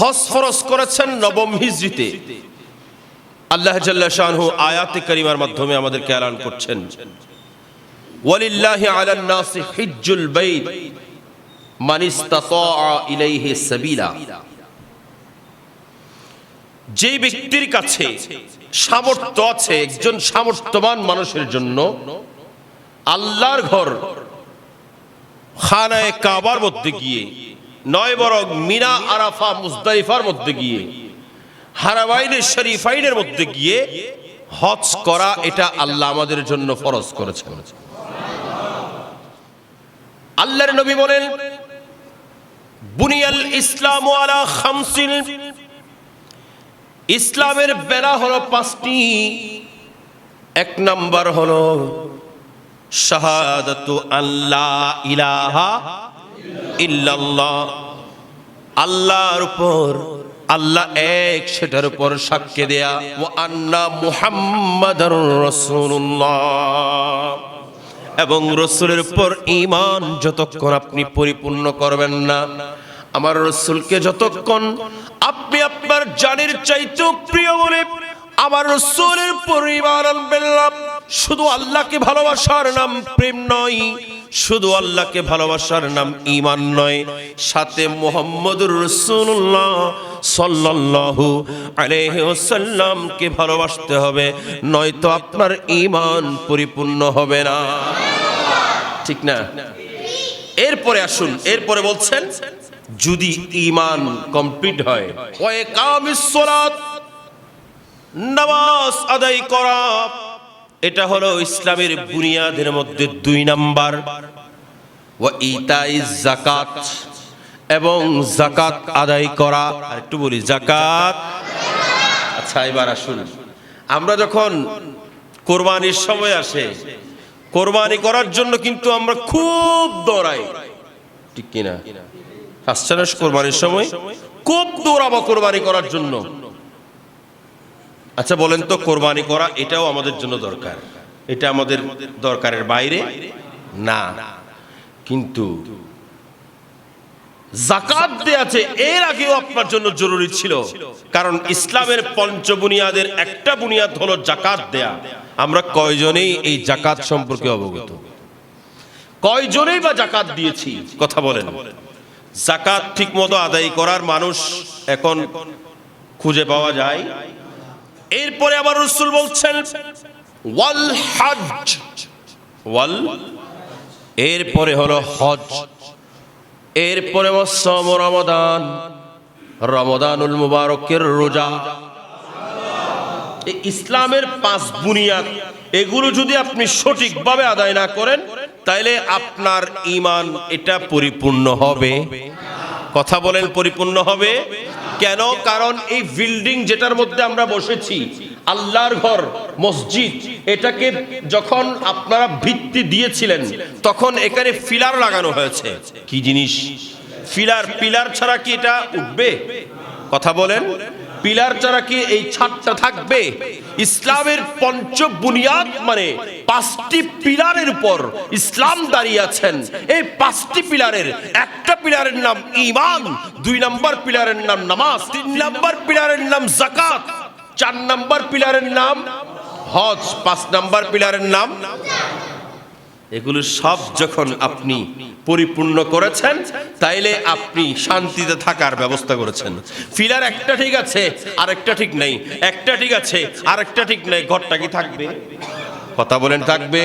হজ ফরজ করেছেন নবম হিজরিতে। আল্লাহ জাল্লা শাহু আয়াতে করিমার মাধ্যমে আমাদেরকে এলান করছেন। ওয়ালিল্লাহি আলান নাসি হিজ্জুল বাইত মান ইসতাতাআ ইলাইহি সাবিলা। যে ব্যক্তির কাছে সামর্থ্য আছে, একজন সামর্থ্যবান মানুষের জন্য, আল্লাহর ঘর খানায় কাবার মধ্যে গিয়ে নয় বরং মিনা, আরাফা মুজদারিফার মধ্যে গিয়ে হারাবাইনের শরীফাইনের মধ্যে গিয়ে হজ করা এটা আল্লাহ আমাদের জন্য ফরজ করেছেন। আল্লাহর নবী বলেন, বুনিয়াল ইসলাম আলা খামসিন। ইসলামের বেলা হলো পাঁচটি। এক নাম্বার হলো, শাহাদাতু আল্লাহ ইলাহা ইল্লাল্লাহ। আল্লাহর উপর, আল্লাহ এক, সেটার উপর সাক্ষ্য দেয়া। ও আন্না রাসূলুল্লাহ। এবং রসুলের উপর ঈমান যতক্ষণ আপনি পরিপূর্ণ করবেন না, আমার রসুলকে যতক্ষণ আপনি আপনার জানের চাইতে প্রিয় বলে আমার রসুলের পরিবার আনবেন শুধু আল্লাহকে ভালোবাসার নাম প্রেম নয় শুধু আল্লাহকে ভালোবাসার নাম ঈমান নয়, সাথে মোহাম্মদুর রসুল্লাহ সাল্লাল্লাহু আলাইহি ওয়াসাল্লামকে ভালোবাসতে হবে, নয়তো আপনার ঈমান পরিপূর্ণ হবে না। ঠিক না? এরপরে আসুন, এরপরে বলছেন, যদি ঈমান কমপ্লিট হয় নামাজ আদায় করা এটা হলো ইসলামের বুনিয়াদের মধ্যে দুই নাম্বার। ইতাইজ যাকাত এবং জাকাত আদায় করা। একটু বলি জাকাত আচ্ছা এবার আসুন। আমরা যখন কোরবানির সময় আসে, কোরবানি করার জন্য কিন্তু আমরা খুব দৌড়াই। ঠিক কিনা? আসছে কোরবানির সময়? খুব দৌড়াবো কোরবানি করার জন্য। আচ্ছা বলেন তো কোরবানি করা এটাও আমাদের জন্য দরকার। এটা আমাদের দরকারের বাইরে? না। কিন্তু জাকাত আছে এর আগেও আপনার জন্য জরুরি ছিল। কারণ ইসলামের পঞ্চবুনিয়াদের একটা বুনিয়াদ হলো জাকাত দেয়া। আমরা কয়জনেই এই জাকাত সম্পর্কে অবগত? কয়জনেই বা জাকাত দিয়েছি? কথা বলেন। জাকাত ঠিক মতো আদায় করার মানুষ এখন খুঁজে পাওয়া যায়। এরপরে আবার রসুল বলছেন, ওয়াল হজ ওয়াল? এরপরে হলো হজ এরপরে মসম রমদান। রমদানুল মুবারকের রোজা। ইসলামের পাঁচ বুনিয়াদ, এগুলো যদি আপনি সঠিকভাবে আদায় না করেন, তাইলে আপনার ইমান এটা পরিপূর্ণ হবে। কথা বলেন পরিপূর্ণ হবে। কেন? কারণ এই বিল্ডিং যেটার মধ্যে আমরা বসেছি, আল্লাহর ঘর, মসজিদ, এটাকে যখন আপনারা ভিত্তি দিয়েছিলেন, তখন এখানে ফিলার লাগানো হয়েছে। কি জিনিস? ফিলার, পিলার ছাড়া কি এটা উঠবে? কথা বলেন। পিলার ছাড়া কি এই ছাদটা থাকবে? ইসলামের পঞ্চ বুনিয়াদ মানে পাঁচটি পিলারের উপর ইসলাম দাঁড়িয়ে আছেন। এই পাঁচটি পিলারের, একটা পিলারের নাম ঈমান, দুই নাম্বার পিলারের নাম নামাজ, তিন নাম্বার পিলারের নাম জাকাত চার নাম্বার পিলারের নাম হজ, পাঁচ নাম্বার পিলারের নাম এগুলো সব যখন আপনি পরিপূর্ণ করেছেন, তাইলে আপনি শান্তিতে থাকার ব্যবস্থা করেছেন। ফিলার একটা ঠিক আছে, আরেকটা ঠিক নেই। একটা ঠিক আছে, আরেকটা ঠিক নেই। ঘরটা কি থাকবে? কথা বলেন, থাকবে?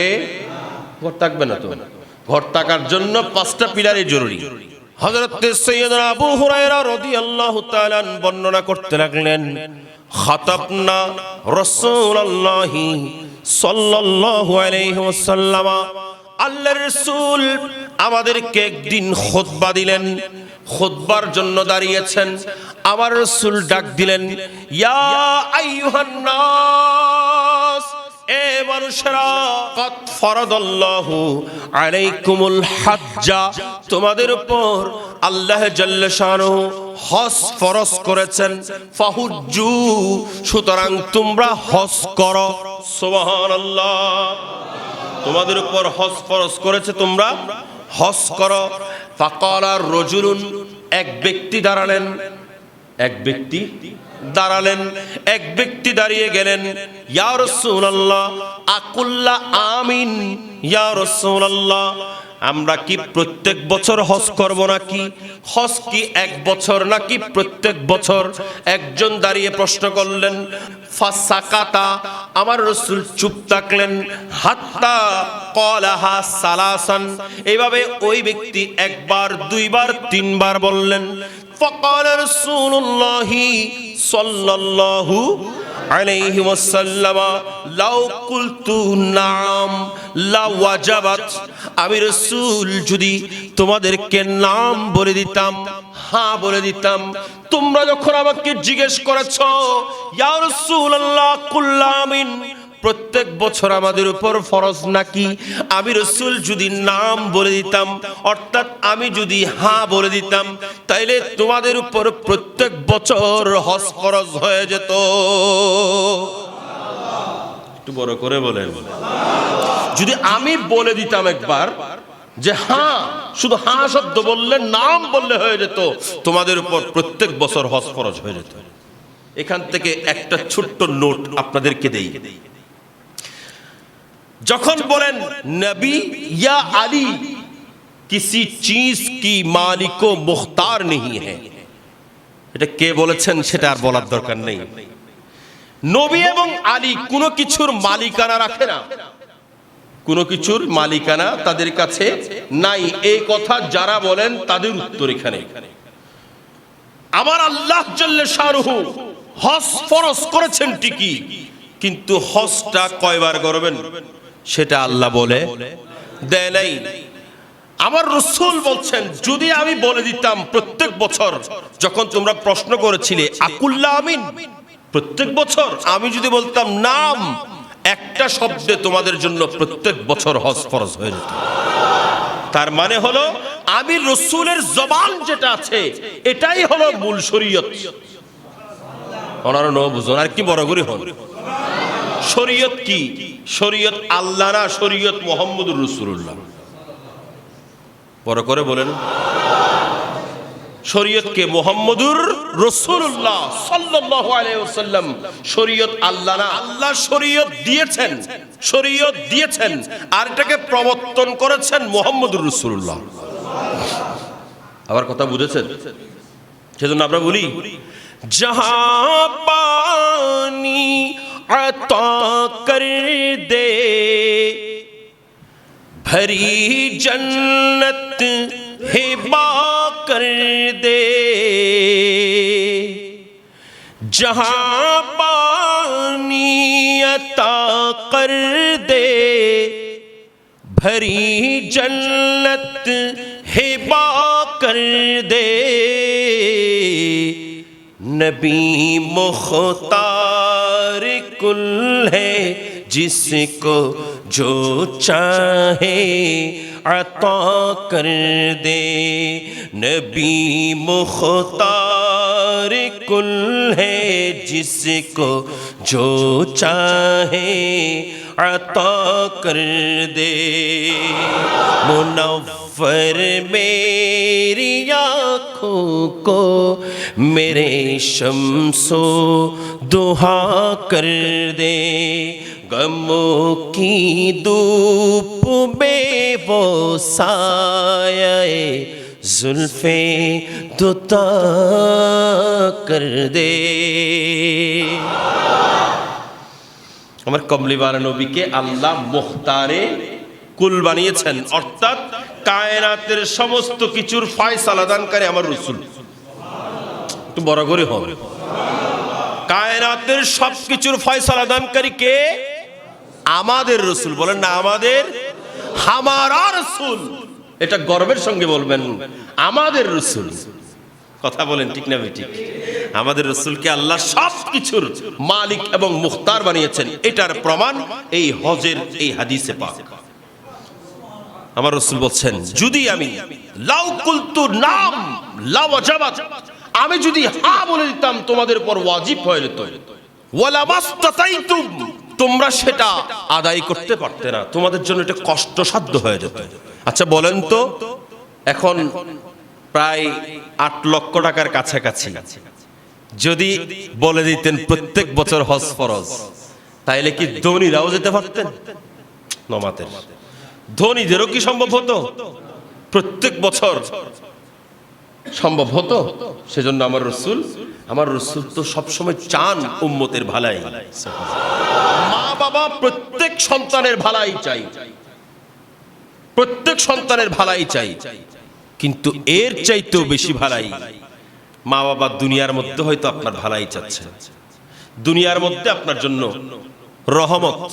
ঘর থাকবে না তো। ঘর থাকার জন্য পাঁচটা পিলারই জরুরি। হযরত সৈয়দনা আবু হুরায়রা রাদিয়াল্লাহু তাআলা বর্ণনা করতে লাগলেন, খাতাবনা রাসূলুল্লাহি সাল্লাল্লাহু আলাইহি ওয়াসাল্লাম আল্লাহর রাসূল আমাদেরকে একদিন খুতবা দিলেন, খুতবার জন্য দাঁড়িয়েছেন। আমার রাসূল ডাক দিলেন, ইয়া আইয়ুহান নাস এ মানুষেরা কত ফরদাল্লাহু আলাইকুমুল হাজ্জা, তোমাদের উপর আল্লাহ জাল্লা শানুহু হজ ফরজ করেছেন। ফাহুজ্জু, সুতরাং তোমরা হজ করো। সুবহানাল্লাহ। তোমাদের উপর হস ফরজ করেছে তোমরা? হস করো। ফাকালার রজুলুন, এক ব্যক্তি দাঁড়ালেন, এক ব্যক্তি দাঁড়ালেন, এক ব্যক্তি দাঁড়িয়ে গেলেন। ইয়া রাসূলুল্লাহ, আকুল্লা আমিন, ইয়া রাসূলুল্লাহ আমরা কি প্রত্যেক বছর হজ করব নাকি? হজ কি এক বছর নাকি প্রত্যেক বছর? একজন দাঁড়িয়ে প্রশ্ন করলেন, ফাসাকাতা। আমার রসুল চুপ থাকলেন, হাত্তা কলাহা সালাসান। এইভাবে ওই ব্যক্তি একবার, দুইবার, তিনবার বললেন। فقال رسول الله صلى الله عليه وسلم لو قلت نعم لوجبت আমি রসুল যদি তোমাদেরকে নাম বলে দিতাম হ্যাঁ বলে দিতাম তোমরা যখন আমাকে জিজ্ঞেস করেছ ইয়া রাসূলুল্লাহ কুল্লামিন প্রত্যেক বছর আমাদের উপর ফরজ নাকি? আমি রসুল যদি নাম বলে দিতাম অর্থাৎ আমি যদি হ্যাঁ বলে দিতাম তাইলে তোমাদের উপর প্রত্যেক বছর হজ ফরজ হয়ে যেত। একটু বড় করে বলে যদি আমি বলে দিতাম একবার যে হ্যাঁ শুধু হ্যাঁ শব্দ বললে নাম বললে হয়ে যেত তোমাদের উপর প্রত্যেক বছর হজ ফরজ হয়ে যেত। এখান থেকে একটা ছোট্ট নোট আপনাদেরকে দেই। যখন বলেন নবী ইয়া আলী কিসি চিজ কি মালিকো মুখতার নেই হ্যাঁ এটা কে বলেছেন সেটা আর বলার দরকার নেই। নবী এবং আলী কোনো কিছুর মালিকানা রাখে না। কোনো কিছুর মালিকানা তাদের কাছে নাই। এই কথা যারা বলেন তাদের উত্তর এখানে। আমার আল্লাহ জল্লে শাহরুহু হজ ফরজ করেছেন ঠিকই কিন্তু হজটা কয়বার করবেন? সেটা আল্লাহ বলে, দেয় নাই। আমার রসুল বলছেন, যদি আমি বলে দিতাম প্রত্যেক বছর যখন তোমরা প্রশ্ন করেছিলে, আকুল্লা আমিন, প্রত্যেক বছর আমি যদি বলতাম, নাম, একটা শব্দে তোমাদের জন্য প্রত্যেক বছর হজ ফরজ হয়ে যেত। তার মানে হলো, আমি রসুলের জবান যেটা আছে, এটাই হলো মূল শরীয়ত। ওনারা ন বুঝুন আর কি বড় করে হন। শরীয়ত কি? শরীয়ত আল্লাহ না শরীয়ত মোহাম্মদুর রসুল্লাহ বড় করে বলেন শরীয়তকে মোহাম্মদুর রসুল্লাহ সাল্লাল্লাহু আলাইহি ওয়াসাল্লাম। শরীয়ত আল্লাহ না আল্লাহ শরীয়ত দিয়েছেন শরীয়ত দিয়েছেন, আর এটাকে প্রবর্তন করেছেন মোহাম্মদুর রসুল্লাহ আবার কথা বুঝেছেন? সেজন্য আমরা বলি जहां पानी अता कर दे भरी जन्नत हिबा कर दे जहां पानी अता कर दे भरी जन्नत हिबा कर پر کل ہے، جس کو جو چاہے عطا کر دے۔ نبی مختار کل ہے، جس کو جو چاہے عطا کر دے۔ منور میری آنکھوں کو मेरे शमसो दुहा कर दे गमों की धूप में वो साये जुल्फे दुता कर दे আমার কমলিওয়ালা নবীকে আল্লাহ মুখতারে কুল বানিয়েছেন অর্থাৎ কায়নাতের সমস্ত কিছুর ফয়সালা দানকারী আমার রসুল একটু বড় করে হবে কায়নাতের সব কিছুর ফয়সালা দানকারী কে? আমাদের রসুল। বলেন না, আমাদের? হামারা রসুল। এটা গর্বের সঙ্গে বলবেন। আমাদের রসুল। কথা বলেন ঠিক না ঠিক আমাদের রসুলকে আল্লাহ সব কিছুর মালিক এবং মুখতার বানিয়েছেন। এটার প্রমাণ এই হজের এই হাদিসে পাক। আমার রসুল বলছেন, যদি আমি লাউ কুলতু নাম লাউ ওয়াজাবাত আমি যদি হা বলে দিতাম, তোমাদের উপর ওয়াজিব হয়ে যেত। তোমরা সেটা আদায় করতে পারতে না। তোমাদের জন্য এটা কষ্টসাধ্য হয়ে যেত। আচ্ছা বলেন তো, এখন প্রায় আট লক্ষ টাকার কাছাকাছি। যদি বলে দিতেন প্রত্যেক বছর হজ ফরজ, তাইলে কি ধনীরাও যেতে পারতেন? নমাতের। ধনীদেরও কি সম্ভব হতো? প্রত্যেক বছর সম্ভব হতো? সেজন্য আমার রসুল আমার রসুল তো সবসময় চান উম্মতের ভালাই। মা বাবা প্রত্যেক সন্তানের ভালাই চাই। প্রত্যেক সন্তানের ভালাই চাই। কিন্তু এর চাইতেও বেশি ভালাই মা বাবা দুনিয়ার মধ্যে হয়তো আপনার ভালাই চাচ্ছে। দুনিয়ার মধ্যে আপনার জন্য রহমত।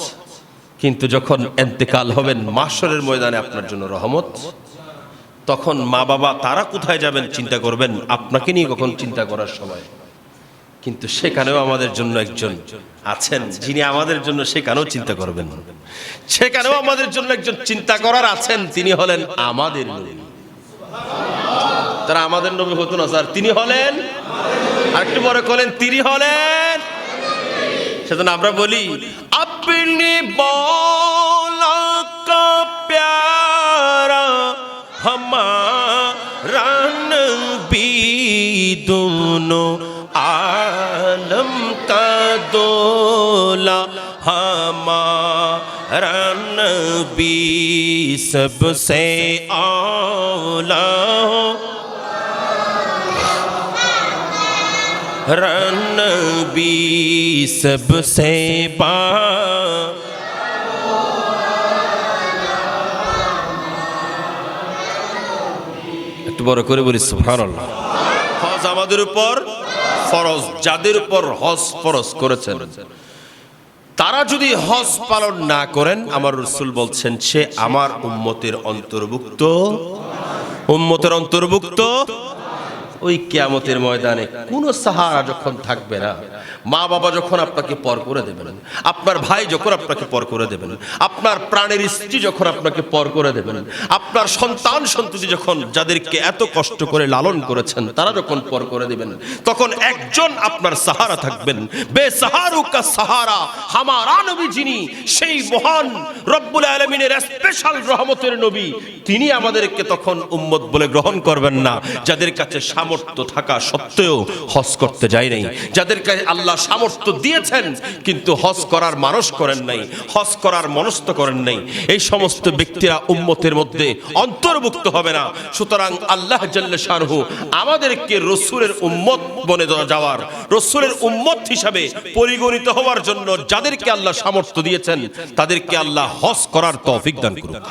কিন্তু যখন এন্তেকাল হবেন মাসরের ময়দানে আপনার জন্য রহমত তখন মা বাবা তারা কোথায় যাবেন চিন্তা করবেন? আপনাকে নিয়ে কখন চিন্তা করার সময়? কিন্তু সেখানেও আমাদের জন্য একজন আছেন যিনি আমাদের জন্য সেখানেও চিন্তা করবেন। সেখানেও আমাদের জন্য একজন চিন্তা করার আছেন, তিনি হলেন আমাদের তারা আমাদের নবী হতো না স্যার, তিনি হলেন আরেকটু পরে বলেন, তিনি হলেন। সেজন্য আমরা বলি, আপনি বলা दोनों आलम का दोला हमारा नबी सबसे औला रनबी सबसे बा একটু বড় করে বলি সুবহানাল্লাহ হজ আমাদের উপর, ফরজ যাদের উপর হজ ফরজ করেছেন। তারা যদি হজ পালন না করেন, আমার রসুল বলছেন, সে আমার উম্মতের অন্তর্ভুক্ত। উম্মতের অন্তর্ভুক্ত? ওই কেয়ামতের ময়দানে কোনো সাহারা যখন থাকবে না মা বাবা যখন আপনাকে পর করে দেবেন, আপনার ভাই যখন আপনাকে পর করে দেবেন, আপনার প্রাণের স্ত্রী যখন আপনাকে পর করে দেবেন, আপনার সন্তান সন্ততি যখন যাদেরকে এত কষ্ট করে লালন করেছেন, তারা যখন পর করে দেবেন, তখন একজন আপনার সাহারা থাকবেন। বে সাহারুকা সাহারা, হামারা নবী যিনি, সেই মহান রব্বুল আলমিনের স্পেশাল রহমতের নবী। তিনি আমাদেরকে তখন উম্মত বলে গ্রহণ করবেন না। যাদের কাছে সামর্থ্য থাকা সত্ত্বেও হজ করতে যায় নাই। যাদের কাছে আল্লাহ সামর্থ্য দিয়েছেন, কিন্তু হজ করার মানুষ করেন নাই, হজ করার মনস্থ করেন নাই। এই সমস্ত ব্যক্তিরা উম্মতের মধ্যে অন্তর্ভুক্ত হবে না। সুতরাং আল্লাহ জাল্লা শাহরু আমাদেরকে রসুলের উম্মত বনে যাওয়ার, রসুলের উম্মত হিসাবে পরিগণিত হওয়ার জন্য যাদেরকে আল্লাহ সামর্থ্য দিয়েছেন, তাদেরকে আল্লাহ হজ করার তৌফিক দান করুন